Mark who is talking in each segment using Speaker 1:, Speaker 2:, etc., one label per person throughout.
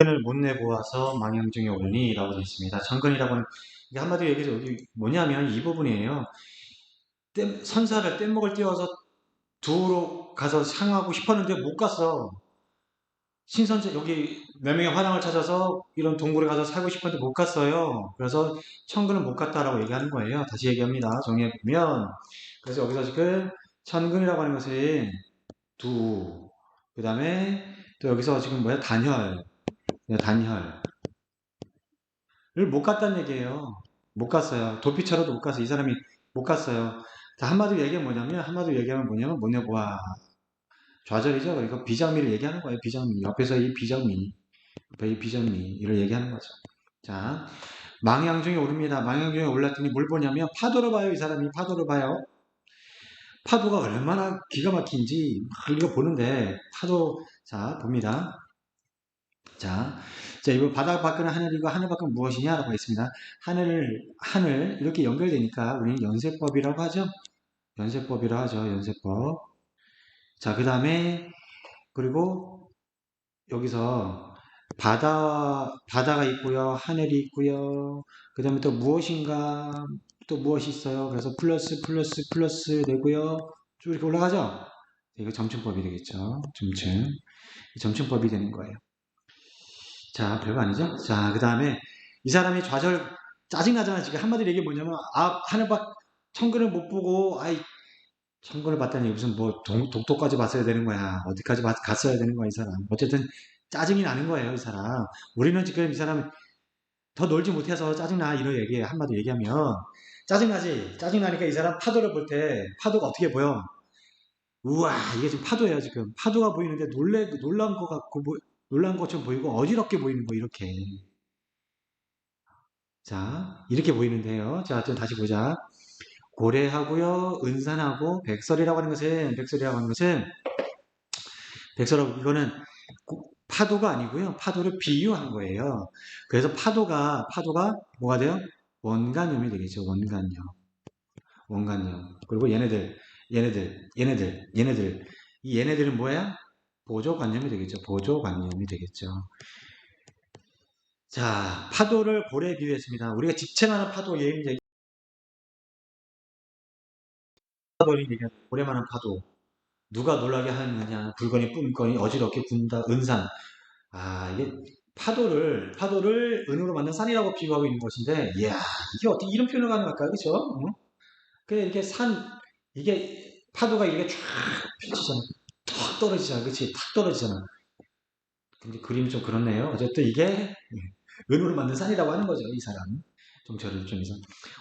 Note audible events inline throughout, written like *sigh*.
Speaker 1: 천근을 못 내보아서 망향중에 오르니 라고 되어 있습니다. 천근이라고 하는 이게 한마디로 얘기해서 뭐냐면 이 부분이에요. 뗏- 선사를 뗏목을 띄워서 두로 가서 향하고 싶었는데 못 갔어. 신선제 여기 매명의 화랑을 찾아서 이런 동굴에 가서 살고 싶었는데 못 갔어요. 그래서 천근은 못 갔다라고 얘기하는 거예요. 다시 얘기합니다. 정리해 보면 그래서 여기서 지금 천근이라고 하는 것은 두, 그 다음에 또 여기서 지금 뭐야 단혈, 단혈을 못 갔다는 얘기예요. 못 갔어요. 도피처럼도 못 갔어요. 이 사람이 못 갔어요. 자, 한마디로 얘기하면 뭐냐면, 한마디로 얘기하면 뭐냐면, 뭐냐, 와. 좌절이죠. 그러니까 비장미를 얘기하는 거예요. 비장미. 옆에서 이 비장미. 옆에 이 비장미를 얘기하는 거죠. 자, 망향 중에 오릅니다. 망향 중에 올랐더니 뭘 보냐면, 파도를 봐요. 이 사람이 파도를 봐요. 파도가 얼마나 기가 막힌지 막 이거 보는데, 파도, 자, 봅니다. 자, 자, 이거 바다 밖은 하늘이고 하늘 밖은 무엇이냐라고 했습니다. 하늘, 하늘 이렇게 연결되니까 우리는 연세법이라고 하죠. 연세법이라고 하죠. 연세법. 자, 그 다음에 그리고 여기서 바다 바다가 있고요. 하늘이 있고요. 그 다음에 또 무엇인가 또 무엇이 있어요. 그래서 플러스 플러스 플러스 되고요. 쭉 이렇게 올라가죠. 이거 점층법이 되겠죠. 점층. 점층법이 되는 거예요. 자, 별거 아니죠? 자, 그 다음에 이 사람이 좌절, 짜증나잖아. 지금 한마디로 얘기 뭐냐면, 아, 하늘밖, 천근을 못 보고, 아이, 천근을 봤다니 무슨 뭐 동, 독도까지 봤어야 되는 거야. 어디까지 봤, 갔어야 되는 거야, 이 사람. 어쨌든 짜증이 나는 거예요, 이 사람. 우리는 지금 이 사람 더 놀지 못해서 짜증나. 이런 얘기, 한마디로 얘기하면, 짜증나지? 짜증나니까 이 사람 파도를 볼 때, 파도가 어떻게 보여? 우와, 이게 지금 파도예요, 지금. 파도가 보이는데 놀래, 놀란 것 같고, 뭐, 놀란 것처럼 보이고 어지럽게 보이는 거 이렇게. 자, 이렇게 보이는데요. 자, 좀 다시 보자. 고래하고요, 은산하고 백설이라고 하는 것은 백설이라고 하는 것은 백설하고 이거는 고- 파도가 아니고요. 파도를 비유한 거예요. 그래서 파도가 파도가 뭐가 돼요? 원간염이 되겠죠. 원간염. 원간염. 그리고 얘네들 얘네들 얘네들 얘네들 이 얘네들은 뭐야? 보조관념이 되겠죠. 보조관념이 되겠죠. 자, 파도를 고래에 비유했습니다. 우리가 직행하는 파도 예임 얘기 파도를 얘기하는 고래만한 파도. 누가 놀라게 하느냐, 붉거니 뿜거니 어지럽게 군다, 은산. 아, 이게 파도를, 파도를 은으로 만든 산이라고 비유하고 있는 것인데, 이야, 이게 어떻게 이런 표현을 가능할까요? 그쵸? 응? 그래, 이렇게 산, 이게 파도가 이렇게 쫙 펼치잖아. 탁 떨어지잖아. 그치? 탁 떨어지잖아. 근데 그림이 좀 그렇네요. 어쨌든 이게 은으로 만든 산이라고 하는 거죠. 이 사람. 정철을 좀해서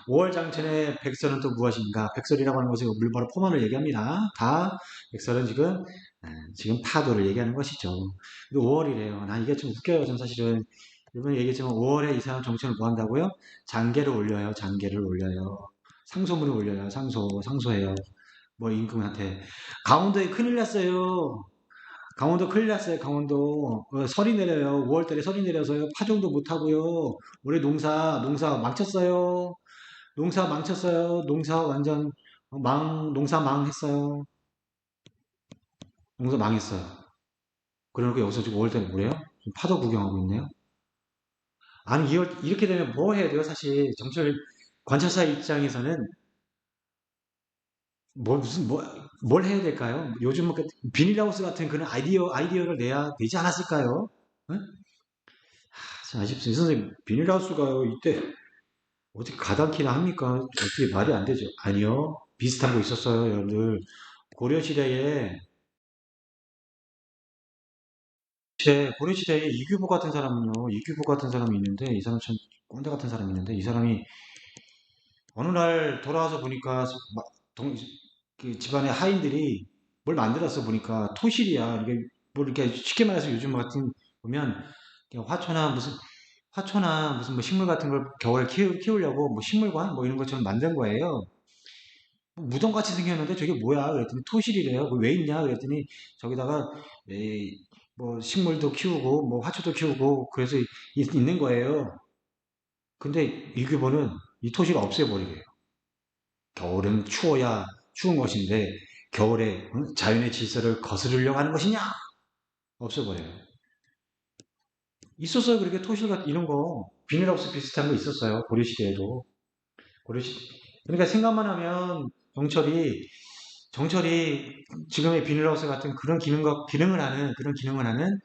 Speaker 1: 5월 장천의 백설은 또 무엇인가? 백설이라고 하는 것은 물 바로 포만을 얘기합니다. 다 백설은 지금 에, 지금 파도를 얘기하는 것이죠. 5월이래요. 나 이게 좀 웃겨요. 전 사실은 이번에 얘기했지만 5월에 이 사람 정천을 뭐 한다고요? 장계를 올려요. 장계를 올려요. 상소문을 올려요. 상소, 상소해요. 뭐 임금한테 강원도에 큰일 났어요. 강원도 큰일 났어요. 강원도 어, 설이 내려요. 5월달에 설이 내려서요. 파종도 못 하고요. 올해 농사 농사 망쳤어요. 농사 망쳤어요. 농사 완전 망 농사 망했어요. 농사 망했어요. 그러니까 여기서 지금 5월달에 뭐래요? 파도 구경하고 있네요. 아니 2월 이렇게 되면 뭐 해야 돼요? 사실 정철 관찰사 입장에서는 뭐 무슨 뭐 뭘 해야 될까요? 요즘 뭐그 비닐하우스 같은 그런 아이디어 아이디어를 내야 되지 않았을까요? 응? 참 아쉽습니다. 선생님 비닐하우스가요 이때 어떻게 가당키나 합니까? 어떻게 말이 안 되죠? 아니요 비슷한 거 있었어요 여러분들 고려 시대에 시대 고려 시대에 이규보 같은 사람은요 이규보 같은 사람이 있는데 이 사람 참 꼰대 같은 사람이 있는데 이 사람이 어느 날 돌아와서 보니까 막 동, 그 집안의 하인들이 뭘 만들었어 보니까 토실이야. 이게 뭐 이렇게 쉽게 말해서 요즘 같은 보면 화초나 무슨 화초나 무슨 뭐 식물 같은 걸 겨울에 키우, 키우려고 뭐 식물관 뭐 이런 것처럼 만든 거예요. 무덤같이 생겼는데 저게 뭐야? 그랬더니 토실이래요. 그거 왜 있냐? 그랬더니 저기다가 에이, 뭐 식물도 키우고 뭐 화초도 키우고 그래서 있, 있는 거예요. 근데 이규보는 이 토시를 없애버리게요. 겨울은 추워야 추운 것인데 겨울에 응? 자연의 질서를 거스르려고 하는 것이냐? 없애버려요. 있었어요. 그렇게 토실 같은 이런 거 비닐하우스 비슷한 거 있었어요. 고려 시대에도 고려시 그러니까 생각만 하면 정철이 정철이 지금의 비닐하우스 같은 그런 기능과 기능을 하는 그런 기능을 하는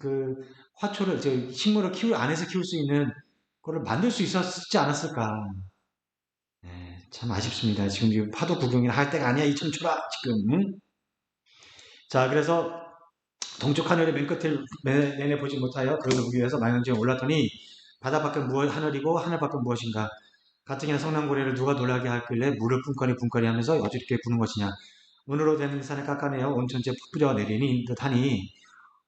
Speaker 1: 그 화초를 저 식물을 키울 안에서 키울 수 있는 거를 만들 수 있었지 않았을까? 네, 참 아쉽습니다. 지금 파도 구경이나 할 때가 아니야 이 청초라 지금. 응? 자 그래서 동쪽 하늘의 맨 끝을 내- 내내 보지 못하여 그것을 보기 위해서 망연지에 올랐더니 바다 밖은 무엇 하늘이고 하늘 밖은 무엇인가 가뜩이나 성난고래를 누가 놀라게 할길래 물을 뿜거리 뿜거리 하면서 어저렇게 부는 것이냐 은으로 된 산을 깎아내어 온 전체 푸뿌려 내리니 듯하니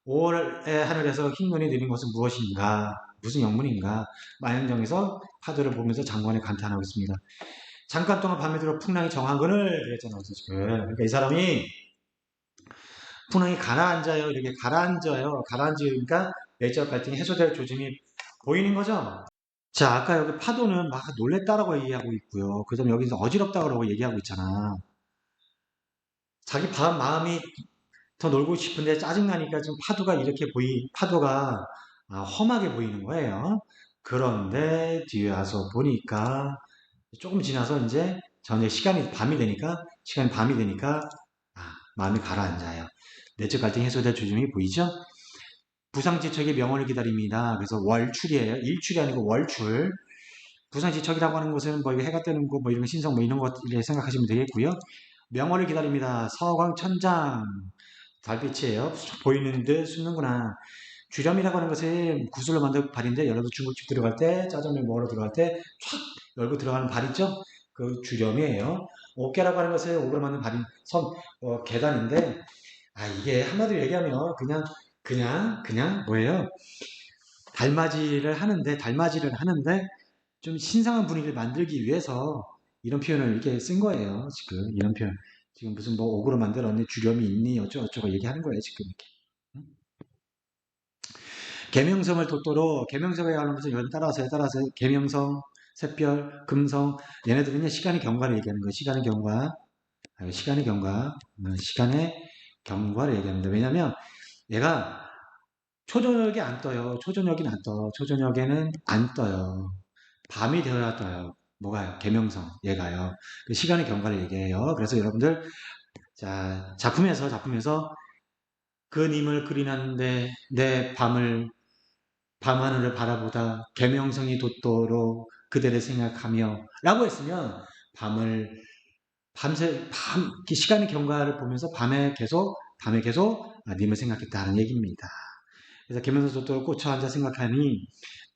Speaker 1: 5월의 하늘에서 흰 눈이 내린 것은 무엇인가 무슨 영문인가 마영정에서 파도를 보면서 장관에 감탄하고 있습니다 잠깐 동안 밤에 들어 풍랑이 정한근을 그랬잖아요 지금 그러니까 이 사람이 풍랑이 가라앉아요 이렇게 가라앉아요 가라앉으니까 내적 갈등이 해소될 조짐이 보이는 거죠 자, 아까 여기 파도는 막 놀랬다라고 얘기하고 있고요. 그 다음에 여기서 어지럽다고 얘기하고 있잖아. 자기 바- 마음이 더 놀고 싶은데 짜증나니까 지금 파도가 이렇게 보이, 파도가 아, 험하게 보이는 거예요. 그런데 뒤에 와서 보니까 조금 지나서 이제 저녁 시간이 밤이 되니까, 시간이 밤이 되니까, 아, 마음이 가라앉아요. 내적 갈등 해소될 조짐이 보이죠? 부상지척이 명언을 기다립니다. 그래서 월출이에요. 일출이 아니고 월출. 부산지척이라고 하는 곳은 뭐 해가 뜨는 곳, 뭐 이런 신성 뭐 이런 것을 생각하시면 되겠고요. 명월을 기다립니다. 서광 천장 달빛이에요. 보이는 듯 숨는구나. 주렴이라고 하는 것은 구슬로 만든 발인데 여러분 중국집 들어갈 때 짜장면 먹으러 들어갈 때촥 열고 들어가는 발 있죠? 그 주렴이에요. 어깨라고 하는 옥으로 만든 발인 선 어, 계단인데 아 이게 한마디로 얘기하면 그냥 그냥 그냥 뭐예요? 달맞이를 하는데 달맞이를 하는데 좀 신상한 분위기를 만들기 위해서 이런 표현을 이렇게 쓴 거예요. 지금 이런 표현. 지금 무슨 뭐 옥으로 만들었니 주렴이 있니 어쩌고저쩌고 얘기하는 거예요. 지금 이렇게. 응? 계명성을 돛도로 계명성에 하면서 여러분 따라하세요. 따라하세요. 계명성, 샛별, 금성 얘네들은 요 시간의 경과를 얘기하는 거예요. 시간의 경과. 아, 시간의 경과. 음, 시간의 경과를 얘기합니다. 왜냐하면 얘가 초저녁에 안 떠요. 초저녁에는 안 떠. 초저녁에는 안 떠요. 밤이 되어야 떠요. 뭐가요? 계명성, 얘가요. 그 시간의 경과를 얘기해요. 그래서 여러분들, 자, 작품에서, 작품에서 그 님을 그리는데 내 밤을, 밤하늘을 바라보다 계명성이 돋도록 그대를 생각하며 라고 했으면 밤을, 밤새, 밤, 그 시간의 경과를 보면서 밤에 계속, 밤에 계속 아, 님을 생각했다는 얘기입니다. 그래서 돋도록 꽂혀 앉아 생각하니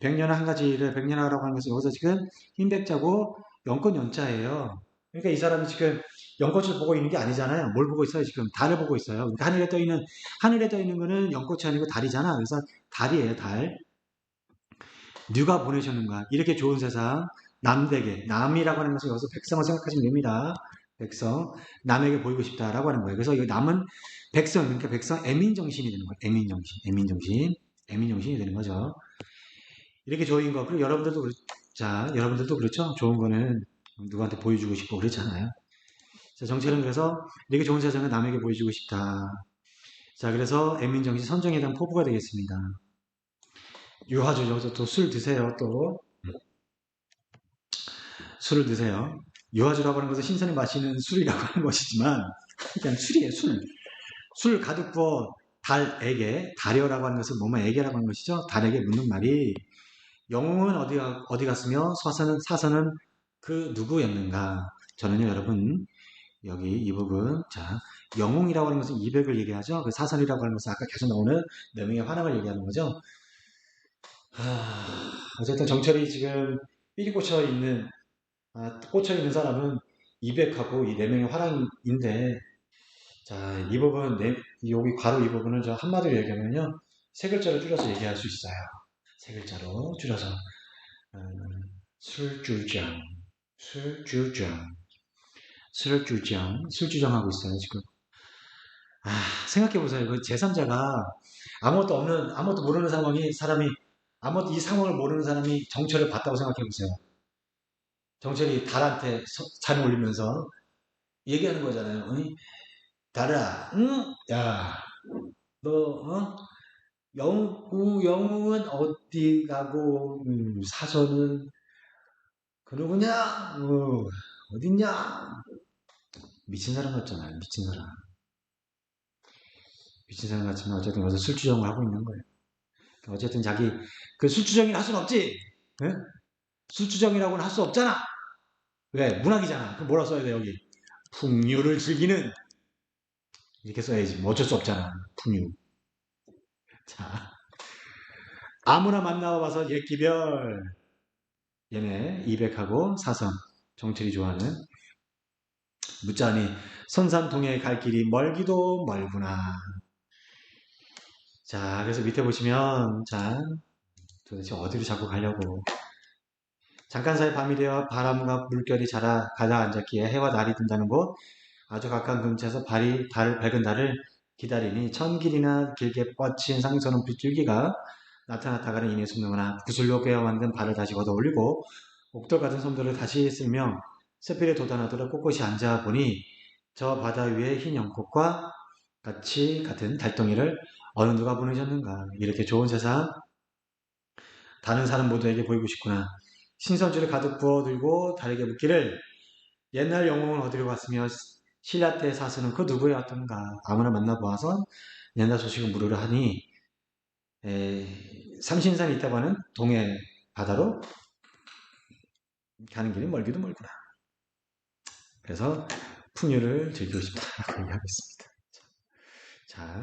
Speaker 1: 백년화 한 가지를 백년화라고 하는 것은 여기서 지금 흰백자고 연꽃 연자예요. 그러니까 이 사람이 지금 연꽃을 보고 있는 게 아니잖아요. 뭘 보고 있어요? 지금 달을 보고 있어요. 그러니까 하늘에 떠 있는 하늘에 떠 있는 거는 연꽃이 아니고 달이잖아. 그래서 달이에요, 달. 누가 보내셨는가? 이렇게 좋은 세상 남에게 남이라고 하는 것은 여기서 백성을 생각하시면 됩니다. 백성 남에게 보이고 싶다라고 하는 거예요. 그래서 이 남은 백성 그러니까 백성 애민 정신이 되는 거예요. 애민 정신, 애민 정신, 애민 정신이 되는 거죠. 이렇게 좋은 거. 그리고 여러분들도 그렇, 자, 여러분들도 그렇죠. 좋은 거는 누구한테 보여주고 싶고 그렇잖아요. 자, 정체는 그래서 이렇게 좋은 세상을 남에게 보여주고 싶다. 자, 그래서 애민정신 선정에 대한 포부가 되겠습니다. 유화주 여기서 또술 드세요. 또 술을 드세요. 유화주라고 하는 것은 신선히 마시는 술이라고 하는 것이지만 그냥 술이에요. 술. 술 가득 부어 달에게 달여라고 하는 것은 뭐뭐 에게라고 하는 것이죠. 달에게 묻는 말이 영웅은 어디, 어디 갔으며 사선은, 사선은 그 누구였는가? 저는요, 여러분, 여기 이 부분, 자, 영웅이라고 하는 것은 200을 얘기하죠. 그 사선이라고 하는 것은 아까 계속 나오는 네 명의 화랑을 얘기하는 거죠. 하, 어쨌든 정철이 지금 삘이 꽂혀 있는, 아, 꽂혀 있는 사람은 200하고 이 네 명의 화랑인데, 자, 이 부분, 네, 여기 괄호 이 부분을 저 한마디로 얘기하면요, 세 글자로 줄여서 얘기할 수 있어요. 세 글자로 줄여서 음, 술주정, 술주정, 술주정, 술주정하고 있어요 지금. 아 생각해 보세요. 그 제3자가 아무것도 없는 아무것도 모르는 상황이 사람이 아무것도 이 상황을 모르는 사람이 정철을 봤다고 생각해 보세요. 정철이 달한테 잔을 올리면서 얘기하는 거잖아요. 응? 달아, 응? 야, 너 어? 영우, 영웅은 어디 가고, 음, 사서는 그 누구냐? 어, 어딨냐? 미친 사람 같잖아요. 미친 사람. 미친 사람 같지만 어쨌든 여기서 술주정을 하고 있는 거예요. 어쨌든 자기 그 술주정이나 할 수는 없지. 예? 술주정이라고는 할 수 없잖아. 왜? 문학이잖아. 그럼 뭐라 써야 돼 여기? 풍류를 즐기는 이렇게 써야지. 뭐 어쩔 수 없잖아. 풍류. 자, 아무나 만나봐서 옛기별 얘네 이백하고 사선 정철이 좋아하는 묻자니 선산동에 갈 길이 멀기도 멀구나. 자, 그래서 밑에 보시면 자 도대체 어디로 자꾸 가려고. 잠깐 사이 밤이 되어 바람과 물결이 자라 가라앉았기에 해와 달이 든다는 곳. 아주 가까운 근처에서 발이 달 밝은 달을 기다리니 천 길이나 길게 뻗친 상선은 빗줄기가 나타났다가는 이내 숨는구나 구슬로 꿰어 만든 발을 다시 걷어 올리고 옥돌 같은 손들을 다시 쓸며 쇳필에 돋아나도록 꼿꼿이 앉아 보니 저 바다 위에 흰 연꽃과 같이 같은 달덩이를 어느 누가 보내셨는가 이렇게 좋은 세상 다른 사람 모두에게 보이고 싶구나 신선주를 가득 부어 들고 달에게 묻기를 옛날 영웅은 어디로 갔으며 신라 때 사수는 그 누구였던가 아무나 만나보아서 옛날 소식을 물으려 하니 에, 삼신산이 있다고 하는 동해 바다로 가는 길이 멀기도 멀구나. 그래서 풍류를 즐기고 싶다라고 *laughs* 얘기하고 있습니다. 자,